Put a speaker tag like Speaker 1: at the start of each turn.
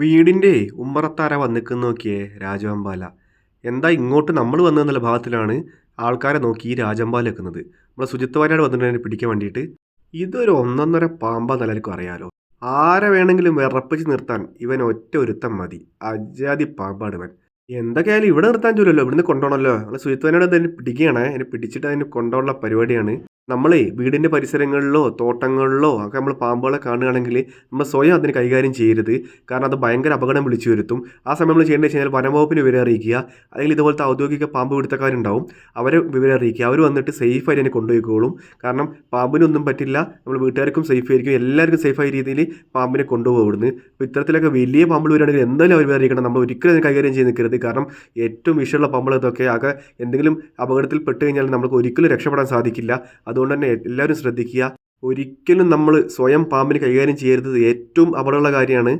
Speaker 1: വീടിന്റെ ഉമ്മറത്താര വന്നിക്കുന്ന നോക്കിയേ രാജവമ്പാല എന്താ ഇങ്ങോട്ട് നമ്മൾ വന്നതെന്നുള്ള ഭാഗത്തിലാണ് ആൾക്കാരെ നോക്കി ഈ രാജവമ്പാല വെക്കുന്നത് നമ്മളെ ശുചിത്വ വയനാട് വന്നിട്ടുണ്ടെങ്കിൽ പിടിക്കാൻ വേണ്ടിയിട്ട്. ഇതൊരു ഒന്നൊന്നര പാമ്പാന്ന് എല്ലാവർക്കും അറിയാലോ. ആരെ വേണമെങ്കിലും വിറപ്പിച്ച് നിർത്താൻ ഇവൻ ഒറ്റ ഒരുത്തം മതി. അജാതി പാമ്പാണ് ഇവൻ. എന്തൊക്കെയായാലും ഇവിടെ നിർത്താൻ ജോലിയല്ലോ ഇവിടുന്ന് കൊണ്ടുപോകണമല്ലോ നമ്മൾ ശുചിത്വ വയനാട് തന്നെ പിടിക്കുകയാണ്. അതിനെ പിടിച്ചിട്ട് അതിന് കൊണ്ടുപോകാനുള്ള പരിപാടിയാണ്. നമ്മളേ വീടിന്റെ പരിസരങ്ങളിലോ തോട്ടങ്ങളിലോ ഒക്കെ നമ്മൾ പാമ്പുകളെ കാണുകയാണെങ്കിൽ നമ്മൾ സ്വയം അതിന് കൈകാര്യം ചെയ്യരുത്. കാരണം അത് ഭയങ്കര അപകടം വിളിച്ചു വരുത്തും. ആ സമയം നമ്മൾ ചെയ്യേണ്ടത് വെച്ച് കഴിഞ്ഞാൽ വനംവകുപ്പിന് വിവരം അറിയിക്കുക. അല്ലെങ്കിൽ ഇതുപോലത്തെ ഔദ്യോഗിക പാമ്പ് പിടുത്തക്കാരുണ്ടാവും അവരെ വിവരം അറിയിക്കുക. അവർ വന്നിട്ട് സേഫ് ആയിട്ട് അതിനെ കൊണ്ടുപോയിക്കോളും. കാരണം പാമ്പിനൊന്നും പറ്റില്ല. നമ്മൾ വീട്ടുകാർക്കും സേഫ് ആയിരിക്കും. എല്ലാവർക്കും സേഫായ രീതിയിൽ പാമ്പിനെ കൊണ്ടുപോകുന്നു അപ്പോൾ ഇത്തരത്തിലൊക്കെ വലിയ പാമ്പുകൾ വരികയാണെങ്കിൽ എന്തായാലും അവർ അറിയിക്കണം. നമ്മൾ ഒരിക്കലും അതിനെ കൈകാര്യം ചെയ്ത് നിൽക്കരുത്. കാരണം ഏറ്റവും വിഷയമുള്ള പാമ്പുകൾ ഇതൊക്കെ ആകെ എന്തെങ്കിലും അപകടത്തിൽ പെട്ട് കഴിഞ്ഞാൽ നമുക്ക് ഒരിക്കലും രക്ഷപ്പെടാൻ സാധിക്കില്ല. അതുകൊണ്ട് തന്നെ എല്ലാവരും ശ്രദ്ധിക്കുക. ഒരിക്കലും നമ്മൾ സ്വയം പാമ്പിനെ കൈകാര്യം ചെയ്യരുത്. ഏറ്റവും അപകടമുള്ള കാര്യമാണ്